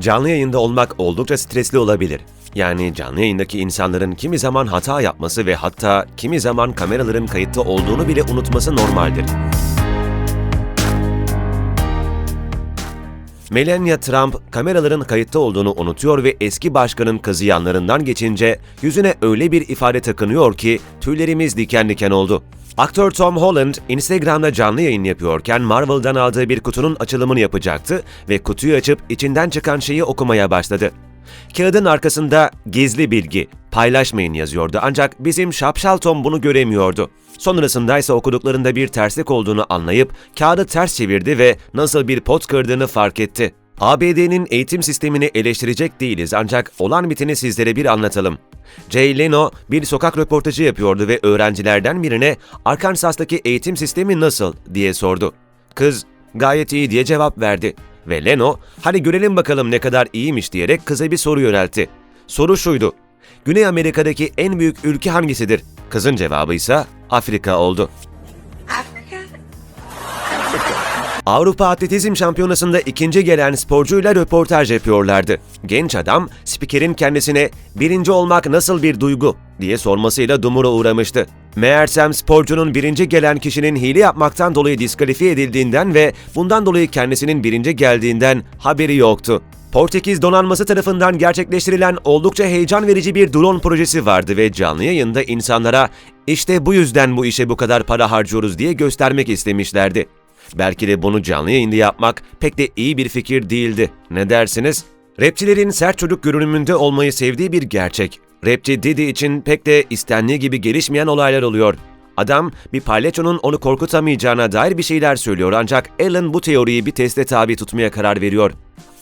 Canlı yayında olmak oldukça stresli olabilir. Yani canlı yayındaki insanların kimi zaman hata yapması ve hatta kimi zaman kameraların kayıtta olduğunu bile unutması normaldir. Melania Trump kameraların kayıtta olduğunu unutuyor ve eski başkanın kızı yanlarından geçince yüzüne öyle bir ifade takınıyor ki tüylerimiz diken diken oldu. Aktör Tom Holland Instagram'da canlı yayın yapıyorken Marvel'dan aldığı bir kutunun açılımını yapacaktı ve kutuyu açıp içinden çıkan şeyi okumaya başladı. Kağıdın arkasında gizli bilgi, paylaşmayın yazıyordu ancak bizim şapşal Tom bunu göremiyordu. Sonrasında ise okuduklarında bir terslik olduğunu anlayıp kağıdı ters çevirdi ve nasıl bir pot kırdığını fark etti. ABD'nin eğitim sistemini eleştirecek değiliz ancak olan biteni sizlere bir anlatalım. Jay Leno bir sokak röportajı yapıyordu ve öğrencilerden birine Arkansas'taki eğitim sistemi nasıl diye sordu. Kız gayet iyi diye cevap verdi ve Leno hadi görelim bakalım ne kadar iyiymiş diyerek kıza bir soru yöneltti. Soru şuydu. Güney Amerika'daki en büyük ülke hangisidir? Kızın cevabı ise Afrika oldu. Avrupa Atletizm Şampiyonası'nda ikinci gelen sporcuyla röportaj yapıyorlardı. Genç adam, spikerin kendisine birinci olmak nasıl bir duygu diye sormasıyla dumura uğramıştı. Meğersem sporcunun birinci gelen kişinin hile yapmaktan dolayı diskalifiye edildiğinden ve bundan dolayı kendisinin birinci geldiğinden haberi yoktu. Portekiz donanması tarafından gerçekleştirilen oldukça heyecan verici bir drone projesi vardı ve canlı yayında insanlara işte bu yüzden bu işe bu kadar para harcıyoruz diye göstermek istemişlerdi. Belki de bunu canlı yayında yapmak pek de iyi bir fikir değildi. Ne dersiniz? Rapçilerin sert çocuk görünümünde olmayı sevdiği bir gerçek. Rapçi Diddy için pek de istendiği gibi gelişmeyen olaylar oluyor. Adam bir palyaçonun onu korkutamayacağına dair bir şeyler söylüyor ancak Alan bu teoriyi bir teste tabi tutmaya karar veriyor.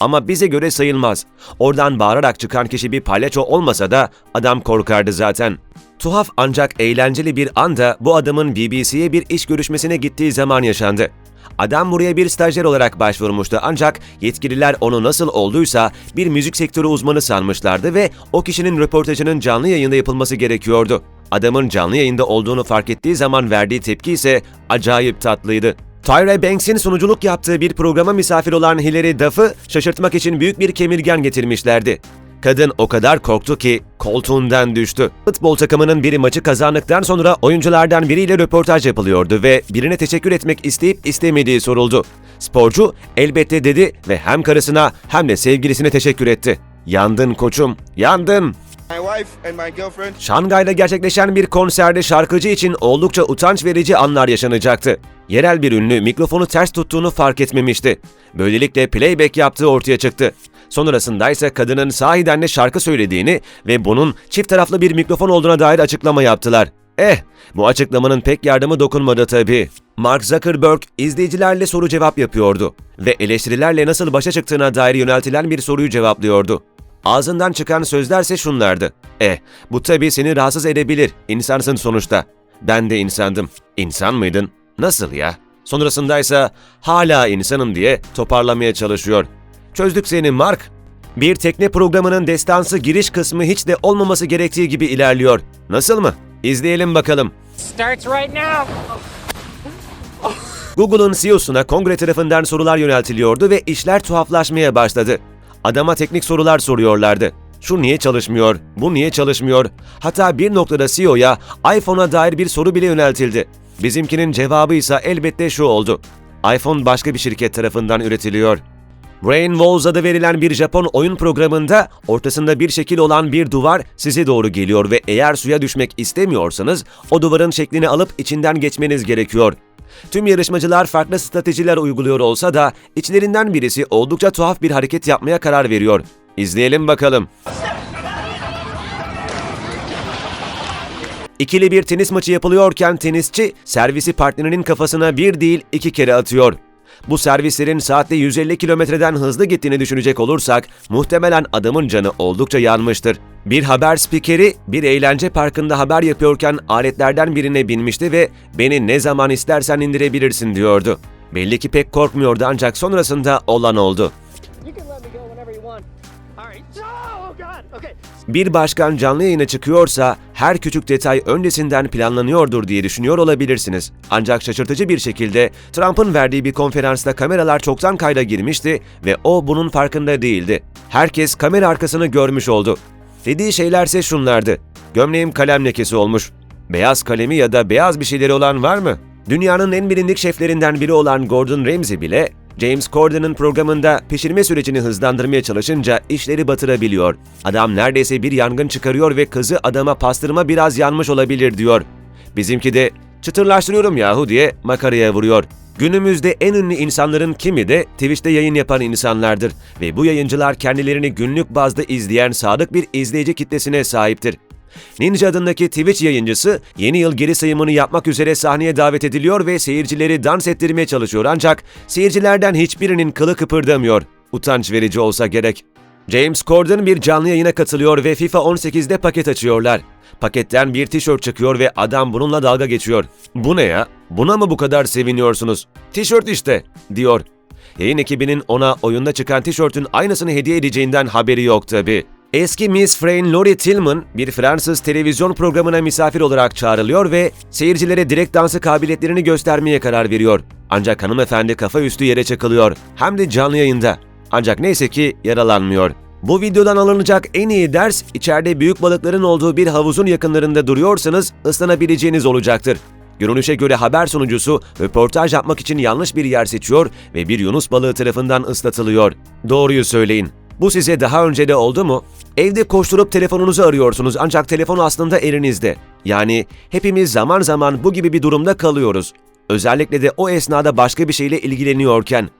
Ama bize göre sayılmaz. Oradan bağırarak çıkan kişi bir palyaço olmasa da adam korkardı zaten. Tuhaf ancak eğlenceli bir anda bu adamın BBC'ye bir iş görüşmesine gittiği zaman yaşandı. Adam buraya bir stajyer olarak başvurmuştu ancak yetkililer onu nasıl olduysa bir müzik sektörü uzmanı sanmışlardı ve o kişinin röportajının canlı yayında yapılması gerekiyordu. Adamın canlı yayında olduğunu fark ettiği zaman verdiği tepki ise acayip tatlıydı. Tyra Banks'in sunuculuk yaptığı bir programa misafir olan Hilary Duff'ı şaşırtmak için büyük bir kemirgen getirmişlerdi. Kadın o kadar korktu ki koltuğundan düştü. Futbol takımının biri maçı kazandıktan sonra oyunculardan biriyle röportaj yapılıyordu ve birine teşekkür etmek isteyip istemediği soruldu. Sporcu elbette dedi ve hem karısına hem de sevgilisine teşekkür etti. Yandın koçum, yandın. Şangay'da gerçekleşen bir konserde şarkıcı için oldukça utanç verici anlar yaşanacaktı. Yerel bir ünlü mikrofonu ters tuttuğunu fark etmemişti. Böylelikle playback yaptığı ortaya çıktı. Sonrasında ise kadının sahiden de şarkı söylediğini ve bunun çift taraflı bir mikrofon olduğuna dair açıklama yaptılar. Eh, bu açıklamanın pek yardımı dokunmadı tabii. Mark Zuckerberg izleyicilerle soru cevap yapıyordu ve eleştirilerle nasıl başa çıktığına dair yöneltilen bir soruyu cevaplıyordu. Ağzından çıkan sözlerse şunlardı. Eh, bu tabii seni rahatsız edebilir. İnsansın sonuçta. Ben de insandım. İnsan mıydın? Nasıl ya? Sonrasında ise hala insanım diye toparlamaya çalışıyor. Çözdük seni Mark. Bir tekne programının destansı giriş kısmı hiç de olmaması gerektiği gibi ilerliyor. Nasıl mı? İzleyelim bakalım. Starts right now. Google'un CEO'suna kongre tarafından sorular yöneltiliyordu ve işler tuhaflaşmaya başladı. Adama teknik sorular soruyorlardı. Şu niye çalışmıyor, bu niye çalışmıyor? Hatta bir noktada CEO'ya iPhone'a dair bir soru bile yöneltildi. Bizimkinin cevabı ise elbette şu oldu. iPhone başka bir şirket tarafından üretiliyor. Brain Walls adı verilen bir Japon oyun programında ortasında bir şekil olan bir duvar size doğru geliyor ve eğer suya düşmek istemiyorsanız o duvarın şeklini alıp içinden geçmeniz gerekiyor. Tüm yarışmacılar farklı stratejiler uyguluyor olsa da içlerinden birisi oldukça tuhaf bir hareket yapmaya karar veriyor. İzleyelim bakalım. İkili bir tenis maçı yapılıyorken tenisçi servisi partnerinin kafasına bir değil iki kere atıyor. Bu servislerin saatte 150 kilometreden hızlı gittiğini düşünecek olursak muhtemelen adamın canı oldukça yanmıştır. Bir haber spikeri bir eğlence parkında haber yapıyorken aletlerden birine binmişti ve beni ne zaman istersen indirebilirsin diyordu. Belli ki pek korkmuyordu ancak sonrasında olan oldu. Oh. Bir başkan canlı yayına çıkıyorsa her küçük detay öncesinden planlanıyordur diye düşünüyor olabilirsiniz. Ancak şaşırtıcı bir şekilde Trump'ın verdiği bir konferansta kameralar çoktan kayda girmişti ve o bunun farkında değildi. Herkes kamera arkasını görmüş oldu. Dediği şeylerse şunlardı. Gömleğim kalem lekesi olmuş. Beyaz kalemi ya da beyaz bir şeyleri olan var mı? Dünyanın en bilindik şeflerinden biri olan Gordon Ramsay bile James Corden'ın programında pişirme sürecini hızlandırmaya çalışınca işleri batırabiliyor. Adam neredeyse bir yangın çıkarıyor ve kızı adama pastırma biraz yanmış olabilir diyor. Bizimki de çıtırlaştırıyorum yahu diye makaraya vuruyor. Günümüzde en ünlü insanların kimi de Twitch'te yayın yapan insanlardır ve bu yayıncılar kendilerini günlük bazda izleyen sadık bir izleyici kitlesine sahiptir. Ninja adındaki Twitch yayıncısı yeni yıl geri sayımını yapmak üzere sahneye davet ediliyor ve seyircileri dans ettirmeye çalışıyor ancak seyircilerden hiçbirinin kılı kıpırdamıyor. Utanç verici olsa gerek. James Corden bir canlı yayına katılıyor ve FIFA 18'de paket açıyorlar. Paketten bir tişört çıkıyor ve adam bununla dalga geçiyor. Bu ne ya? Buna mı bu kadar seviniyorsunuz? Tişört işte, diyor. Yayın ekibinin ona oyunda çıkan tişörtün aynısını hediye edeceğinden haberi yok tabi. Eski Miss Frayn Lori Tillman bir Fransız televizyon programına misafir olarak çağrılıyor ve seyircilere direkt dansı kabiliyetlerini göstermeye karar veriyor. Ancak hanımefendi kafa üstü yere çakılıyor. Hem de canlı yayında. Ancak neyse ki yaralanmıyor. Bu videodan alınacak en iyi ders içeride büyük balıkların olduğu bir havuzun yakınlarında duruyorsanız ıslanabileceğiniz olacaktır. Görünüşe göre haber sunucusu röportaj yapmak için yanlış bir yer seçiyor ve bir yunus balığı tarafından ıslatılıyor. Doğruyu söyleyin. Bu size daha önce de oldu mu? Evde koşturup telefonunuzu arıyorsunuz ancak telefon aslında elinizde. Yani hepimiz zaman zaman bu gibi bir durumda kalıyoruz. Özellikle de o esnada başka bir şeyle ilgileniyorken.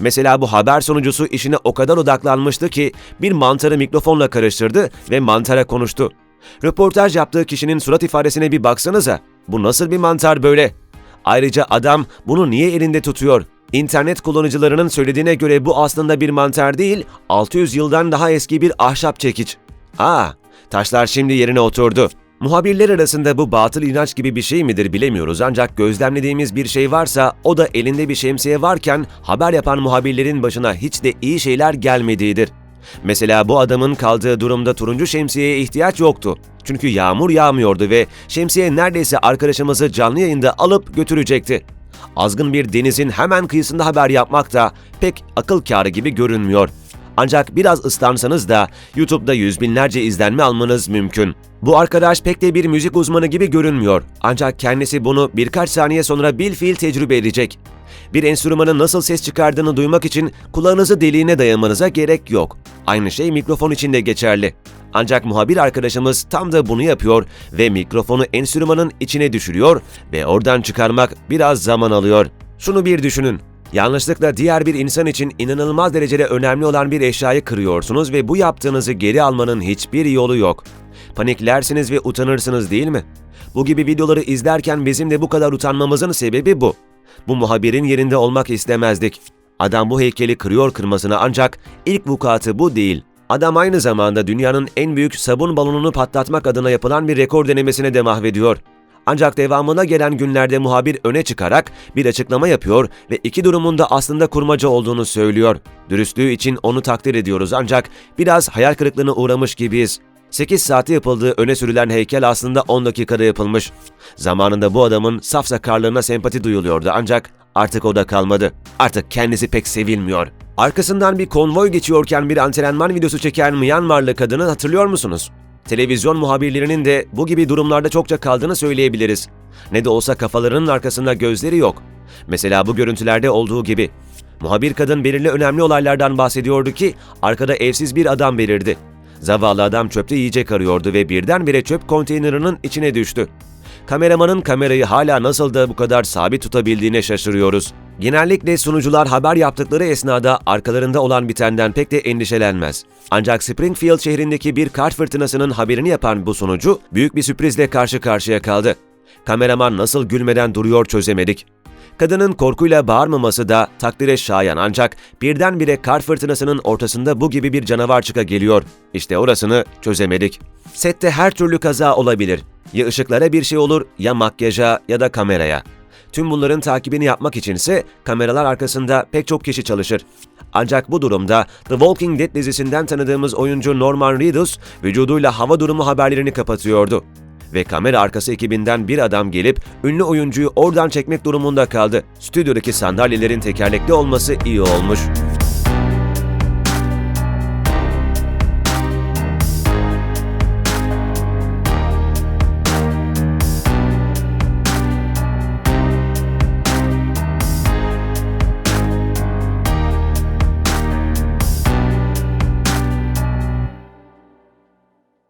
Mesela bu haber sunucusu işine o kadar odaklanmıştı ki bir mantarı mikrofonla karıştırdı ve mantara konuştu. Röportaj yaptığı kişinin surat ifadesine bir baksanıza. Bu nasıl bir mantar böyle? Ayrıca adam bunu niye elinde tutuyor? İnternet kullanıcılarının söylediğine göre bu aslında bir mantar değil, 600 yıldan daha eski bir ahşap çekiç. Aa, taşlar şimdi yerine oturdu. Muhabirler arasında bu batıl inanç gibi bir şey midir bilemiyoruz ancak gözlemlediğimiz bir şey varsa o da elinde bir şemsiye varken haber yapan muhabirlerin başına hiç de iyi şeyler gelmediğidir. Mesela bu adamın kaldığı durumda turuncu şemsiyeye ihtiyaç yoktu. Çünkü yağmur yağmıyordu ve şemsiye neredeyse arkadaşımızı canlı yayında alıp götürecekti. Azgın bir denizin hemen kıyısında haber yapmak da pek akıl kârı gibi görünmüyor. Ancak biraz ıslansanız da YouTube'da yüz binlerce izlenme almanız mümkün. Bu arkadaş pek de bir müzik uzmanı gibi görünmüyor. Ancak kendisi bunu birkaç saniye sonra bil fiil tecrübe edecek. Bir enstrümanın nasıl ses çıkardığını duymak için kulağınızı deliğine dayamanıza gerek yok. Aynı şey mikrofon için de geçerli. Ancak muhabir arkadaşımız tam da bunu yapıyor ve mikrofonu enstrümanın içine düşürüyor ve oradan çıkarmak biraz zaman alıyor. Şunu bir düşünün. Yanlışlıkla diğer bir insan için inanılmaz derecede önemli olan bir eşyayı kırıyorsunuz ve bu yaptığınızı geri almanın hiçbir yolu yok. Paniklersiniz ve utanırsınız değil mi? Bu gibi videoları izlerken bizim de bu kadar utanmamızın sebebi bu. Bu muhabirin yerinde olmak istemezdik. Adam bu heykeli kırıyor kırmasına ancak ilk vukuatı bu değil. Adam aynı zamanda dünyanın en büyük sabun balonunu patlatmak adına yapılan bir rekor denemesine de mahvediyor. Ancak devamına gelen günlerde muhabir öne çıkarak bir açıklama yapıyor ve iki durumun da aslında kurmaca olduğunu söylüyor. Dürüstlüğü için onu takdir ediyoruz ancak biraz hayal kırıklığına uğramış gibiyiz. 8 saate yapıldığı öne sürülen heykel aslında 10 dakikada yapılmış. Zamanında bu adamın saf sakarlığına sempati duyuluyordu ancak artık o da kalmadı. Artık kendisi pek sevilmiyor. Arkasından bir konvoy geçiyorken bir antrenman videosu çeken Myanmarlı kadını hatırlıyor musunuz? Televizyon muhabirlerinin de bu gibi durumlarda çokça kaldığını söyleyebiliriz. Ne de olsa kafalarının arkasında gözleri yok. Mesela bu görüntülerde olduğu gibi. Muhabir kadın belirli önemli olaylardan bahsediyordu ki arkada evsiz bir adam belirdi. Zavallı adam çöpte yiyecek arıyordu ve birdenbire çöp konteynerinin içine düştü. Kameramanın kamerayı hala nasıl da bu kadar sabit tutabildiğine şaşırıyoruz. Genellikle sunucular haber yaptıkları esnada arkalarında olan bitenden pek de endişelenmez. Ancak Springfield şehrindeki bir kar fırtınasının haberini yapan bu sunucu büyük bir sürprizle karşı karşıya kaldı. Kameraman nasıl gülmeden duruyor çözemedik. Kadının korkuyla bağırmaması da takdire şayan ancak birdenbire kar fırtınasının ortasında bu gibi bir canavar çıka geliyor. İşte orasını çözemedik. Sette her türlü kaza olabilir. Ya ışıklara bir şey olur ya makyaja ya da kameraya. Tüm bunların takibini yapmak içinse kameralar arkasında pek çok kişi çalışır. Ancak bu durumda The Walking Dead dizisinden tanıdığımız oyuncu Norman Reedus vücuduyla hava durumu haberlerini kapatıyordu. Ve kamera arkası ekibinden bir adam gelip ünlü oyuncuyu oradan çekmek durumunda kaldı. Stüdyodaki sandalyelerin tekerlekli olması iyi olmuş.